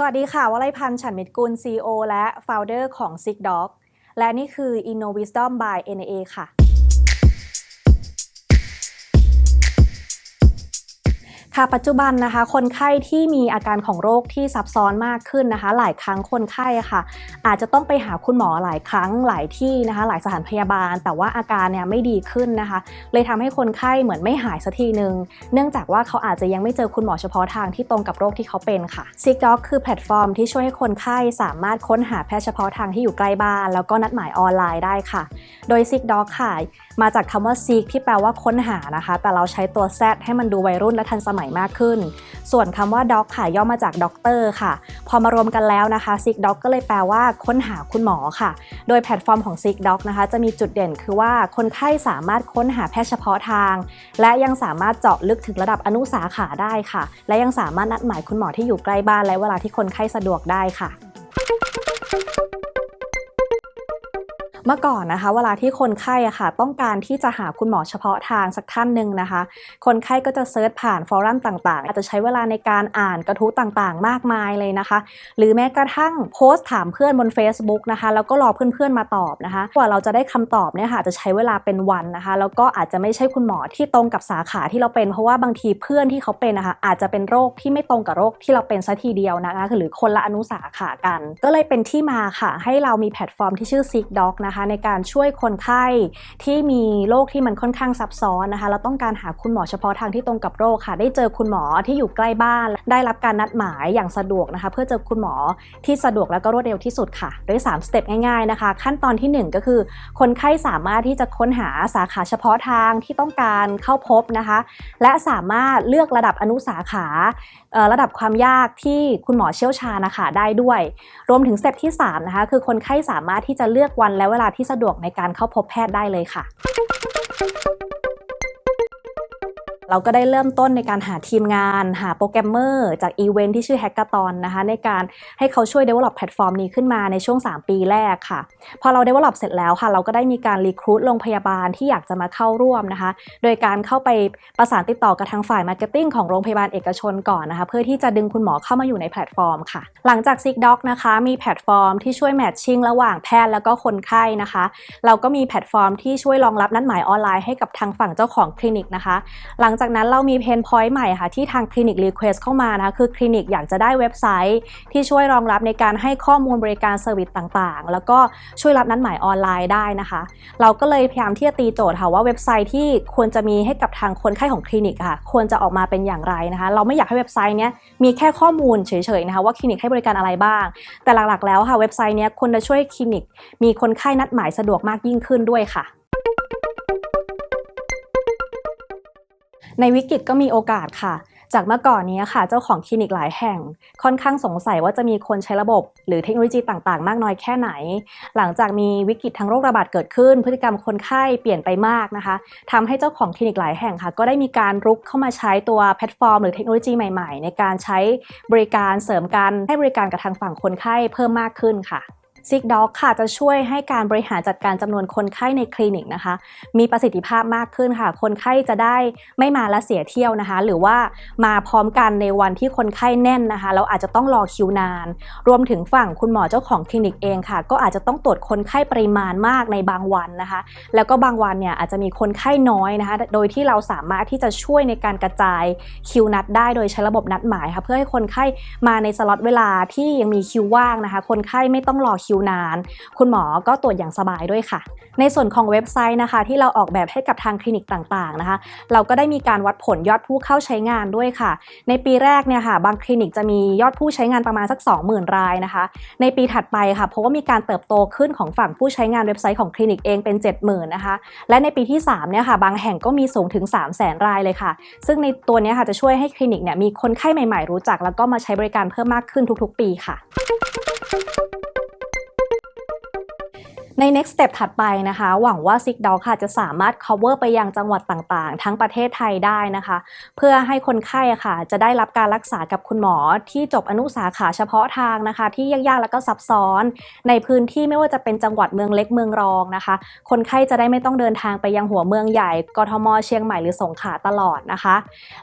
สวัสดีค่ะวลัยพันธ์ฉันมิตรกุล CEO และ Founder ของ s i g Dog และนี่คือ InnoWisdom by NA ค่ะ ค่ะปัจจุบันนะคะ คนไข้ที่มีอาการของโรคที่ซับซ้อนมากขึ้นนะคะ หลายครั้งคนไข้ค่ะ อาจจะต้องไปหาคุณหมอหลายครั้งหลายที่นะคะ หลายสถานพยาบาล แต่ว่าอาการเนี่ยไม่ดีขึ้นนะคะ เลยทำให้คนไข้เหมือนไม่หายสักทีหนึ่งเนื่องจากว่าเขาอาจจะยังไม่เจอคุณหมอเฉพาะทางที่ตรงกับโรคที่เขาเป็นค่ะ Sick Doc คือแพลตฟอร์มที่ช่วยให้คนไข้สามารถค้นหาแพทย์เฉพาะทางที่อยู่ใกล้บ้าน แล้วก็นัดหมายออนไลน์ได้ค่ะ โดย Sick Doc ค่ะมาจากคำว่า seek ที่แปลว่าค้นหานะคะ แต่เราใช้ตัว Z ให้มันดูวัยรุ่นและทันสมัยมากขึ้น ส่วนคำว่า doc ค่ะย่อมาจากด็อกเตอร์ค่ะ พอมารวมกันแล้วนะคะ sick doc ก็เลยแปลว่าค้นหาคุณหมอค่ะ โดยแพลตฟอร์มของ sick doc นะคะ จะมีจุดเด่นคือว่าคนไข้สามารถค้นหาแพทย์เฉพาะทาง และยังสามารถเจาะลึกถึงระดับอนุสาขาได้ค่ะ และยังสามารถนัดหมายคุณหมอที่อยู่ใกล้บ้านและเวลาที่คนไข้สะดวกได้ค่ะ เมื่อก่อนนะคะ เวลาที่คนไข้อะค่ะ ต้องการที่จะหาคุณหมอเฉพาะทางสักท่านหนึ่งนะคะ คนไข้ก็จะเซิร์ชผ่านฟอรัมต่างๆ อาจจะใช้เวลาในการอ่านกระทู้ต่างๆ มากมายเลยนะคะ หรือแม้กระทั่งโพสต์ถามเพื่อนบน Facebook นะคะ แล้วก็รอเพื่อนๆมาตอบนะคะ กว่าเราจะได้คำตอบเนี่ยค่ะจะใช้เวลาเป็นวันนะคะ แล้วก็อาจจะไม่ใช่คุณหมอที่ตรงกับสาขาที่เราเป็น เพราะว่าบางทีเพื่อนที่เขาเป็นนะคะ อาจจะเป็นโรคที่ไม่ตรงกับโรคที่เราเป็นซะทีเดียวนะคะ หรือคนละอนุสาขากัน ก็เลยเป็นที่มาค่ะ ให้เรามีแพลตฟอร์มที่ชื่อ Sick Doc นะคะในการช่วยคนไข้ที่มีโรคที่มันค่อนข้างซับซ้อนนะคะแล้วต้องการหาคุณหมอเฉพาะทางที่ตรงกับโรคค่ะ ได้เจอคุณหมอที่อยู่ใกล้บ้าน ได้รับการนัดหมายอย่างสะดวกนะคะ เพื่อเจอคุณหมอที่สะดวกแล้วก็รวดเร็วที่สุดค่ะ โดย 3 สเต็ปง่ายๆนะคะ ขั้นตอนที่ 1 ก็คือ คนไข้สามารถที่จะค้นหาสาขาเฉพาะทางที่ต้องการเข้าพบนะคะ และสามารถเลือกระดับอนุสาขาระดับความยากที่คุณหมอเชี่ยวชาญนะคะได้ด้วย รวมถึงสเต็ปที่3นะคะคือคนไข้สามารถที่จะเลือกวันและเวลาที่สะดวกในการเข้าพบแพทย์ได้เลยค่ะ เราก็ได้เริ่มต้นในการหาทีมงาน หาโปรแกรมเมอร์จากอีเวนท์ที่ชื่อ Hackathon นะคะในการให้เขาช่วย develop แพลตฟอร์มนี้ขึ้นมาในช่วง 3 ปีแรกค่ะ พอเรา develop เสร็จแล้วค่ะ เราก็ได้มีการรีครู t โรงพยาบาลที่อยากจะมาเข้าร่วมนะคะ โดยการเข้าไปประสานติดต่อกับทางฝ่ายมาร์เก็ตติ้งของโรงพยาบาลเอกชนก่อนนะคะ เพื่อที่จะดึงคุณหมอเข้ามาอยู่ในแพลตฟอร์มค่ะ หลังจาก Sick Doc นะคะมีแพลตฟอร์มที่ช่วยแมทชิ่งระหว่างแพทย์แล้วก็คนไข้นะคะ เราก็มีแพลตฟอร์มที่ช่วยรองรับนัดหมายออนไลน์ให้กับทางฝั่งเจ้าของคลินิกนะคะ หลังจากนั้นเรามีเพนพอยต์ใหม่ค่ะ ที่ทางคลินิกรีเควสเข้ามานะคะคือคลินิกอยากจะได้เว็บไซต์ ที่ช่วยรองรับในการให้ข้อมูลบริการเซอร์วิสต่างๆ แล้วก็ช่วยรับนัดหมายออนไลน์ได้นะคะ เราก็เลยพยายามที่จะตีโจทย์ค่ะว่าเว็บไซต์ที่ควรจะมีให้กับทางคนไข้ของคลินิกค่ะ ควรจะออกมาเป็นอย่างไรนะคะ เราไม่อยากให้เว็บไซต์เนี้ยมีแค่ข้อมูลเฉยๆนะคะว่าคลินิกให้บริการอะไรบ้าง แต่หลักๆแล้วค่ะเว็บไซต์เนี้ยควรจะช่วยคลินิก มีคนไข้นัดหมายสะดวกมากยิ่งขึ้นด้วยค่ะ ในวิกฤตก็มีโอกาสค่ะ จากเมื่อก่อนนี้ค่ะ เจ้าของคลินิกหลายแห่ง ค่อนข้างสงสัยว่าจะมีคนใช้ระบบ หรือเทคโนโลยีต่างๆ มากน้อยแค่ไหน หลังจากมีวิกฤตทางโรคระบาดเกิดขึ้น พฤติกรรมคนไข้เปลี่ยนไปมากนะคะทำให้เจ้าของคลินิกหลายแห่งค่ะ ก็ได้มีการรุกเข้ามาใช้ตัวแพลตฟอร์ม หรือเทคโนโลยีใหม่ ๆ ในการใช้บริการเสริมการให้บริการกับทางฝั่งคนไข้เพิ่มมากขึ้นค่ะ Sick Doc ค่ะจะช่วยให้การบริหารจัดการจำนวนคนไข้ในคลินิกนะคะ มีประสิทธิภาพมากขึ้นค่ะ คนไข้จะได้ไม่มาและเสียเที่ยวนะคะ หรือว่ามาพร้อมกันในวันที่คนไข้แน่นนะคะแล้วอาจจะต้องรอคิวนาน รวมถึงฝั่งคุณหมอเจ้าของคลินิกเองค่ะ ก็อาจจะต้องตรวจคนไข้ปริมาณมากในบางวันนะคะ แล้วก็บางวันเนี่ยอาจจะมีคนไข้น้อยนะคะ โดยที่เราสามารถที่จะช่วยในการกระจายคิวนัดได้โดยใช้ระบบนัดหมายค่ะเพื่อให้คนไข้มาในสล็อตเวลาที่ยังมีคิวว่างนะคะ คนไข้ไม่ต้องรอคิวนาน คุณหมอก็ตรวจอย่างสบายด้วยค่ะ ในส่วนของเว็บไซต์นะคะ ที่เราออกแบบให้กับทางคลินิกต่างๆนะคะ เราก็ได้มีการวัดผลยอดผู้เข้าใช้งานด้วยค่ะ ในปีแรกเนี่ยค่ะ บางคลินิกจะมียอดผู้ใช้งานประมาณสัก 20,000 รายนะคะ ในปีถัดไปค่ะเพราะว่ามีการเติบโตขึ้นของฝั่งผู้ใช้งานเว็บไซต์ของคลินิกเองเป็น 70,000นะคะและในปีที่3เนี่ยค่ะบางแห่งก็มีสูงถึง 3 0 0 0 0 0รายเลยค่ะ ซึ่งในตัวเนี้ยค่ะจะช่วยให้คลินิกเนี่ยมีคนไข้ใหม่ๆรู้จัก แล้วก็มาใช้บริการเพิ่มมากขึ้นทุกๆ ปีค่ะ ใน next step ถัดไปนะคะ หวังว่า Sick Dog ค่ะจะสามารถ cover ไปยังจังหวัดต่างๆ ทั้งประเทศไทยได้นะคะ เพื่อให้คนไข้ค่ะ จะได้รับการรักษากับคุณหมอที่จบอนุสาขาเฉพาะทางนะคะ ที่ยากๆแล้วก็ซับซ้อน ในพื้นที่ไม่ว่าจะเป็นจังหวัดเมืองเล็กเมืองรองนะคะ คนไข้จะได้ไม่ต้องเดินทางไปยังหัวเมืองใหญ่กทมเชียงใหม่หรือสงขลาตลอดนะคะ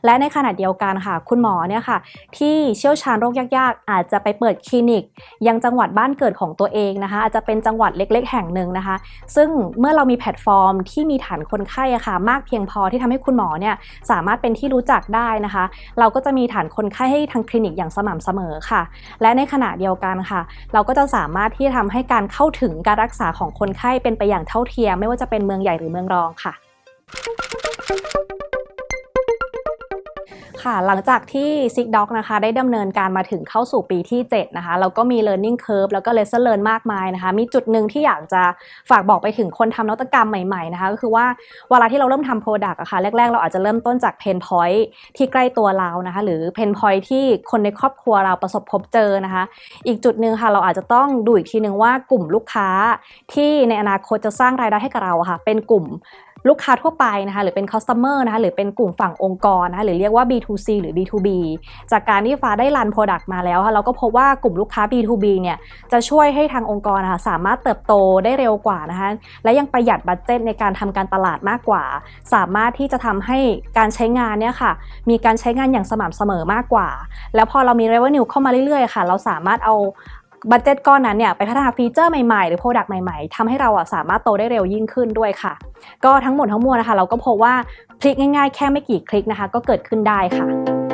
และในขณะเดียวกันค่ะ คุณหมอเนี่ยค่ะ ที่เชี่ยวชาญโรคยากๆ อาจจะไปเปิดคลินิก ยังจังหวัดบ้านเกิดของตัวเองนะคะ อาจจะเป็นจังหวัดเล็ก ๆ แห่งหนึ่งนะคะ ซึ่งเมื่อเรามีแพลตฟอร์มที่มีฐานคนไข้อะค่ะมากเพียงพอที่ทำให้คุณหมอเนี่ยสามารถเป็นที่รู้จักได้นะคะ เราก็จะมีฐานคนไข้ให้ทางคลินิกอย่างสม่ำเสมอค่ะ และในขณะเดียวกันค่ะ เราก็จะสามารถที่จะทำให้การเข้าถึงการรักษาของคนไข้เป็นไปอย่างเท่าเทียม ไม่ว่าจะเป็นเมืองใหญ่หรือเมืองรองค่ะ ค่ะหลังจากที่ Sick Dog นะคะได้ดำเนินการมาถึงเข้าสู่ปีที่ 7 นะคะเราก็มี learning curve แล้วก็ lesson learn มากมายนะคะ มีจุดหนึ่งที่อยากจะฝากบอกไปถึงคนทำนวัตกรรมใหม่ๆนะคะก็คือว่าเวลาที่เราเริ่มทำ product อะค่ะแรก ๆ เราอาจจะเริ่มต้นจาก pain point ที่ใกล้ตัวเรานะคะ หรือ pain point ที่คนในครอบครัวเราประสบพบเจอนะคะ อีกจุดหนึ่งค่ะเราอาจจะต้องดูอีกทีหนึ่งว่ากลุ่มลูกค้าที่ในอนาคตจะสร้างรายได้ให้กับเราอะค่ะ เป็นกลุ่ม ลูกค้าทั่วไปนะคะหรือเป็น customer นะคะหรือเป็นกลุ่มฝั่งองค์กรนะคะหรือเรียกว่า B2C หรือ B2B จากการที่ฟ้าได้รัน Product มาแล้วค่ะเราก็พบว่ากลุ่มลูกค้า B2B เนี่ยจะช่วยให้ทางองค์กรนะคะสามารถเติบโตได้เร็วกว่านะคะและยังประหยัดบัตเจ็ตในการทำการตลาดมากกว่า สามารถที่จะทำให้การใช้งานเนี่ยค่ะมีการใช้งานอย่างสม่ำเสมอมากกว่า แล้วพอเรามี revenue เข้ามาเรื่อยๆค่ะ เราสามารถเอา บัตเจ็ตก้อนนั้นเนี่ยไปพัฒนาฟีเจอร์ใหม่ๆ หรือโปรดักต์ใหม่ๆทำให้เราอะสามารถโตได้เร็วยิ่งขึ้นด้วยค่ะ ก็ทั้งหมดทั้งมวลนะคะ เราก็พบว่าคลิกง่ายๆ แค่ไม่กี่คลิกนะคะ ก็เกิดขึ้นได้ค่ะ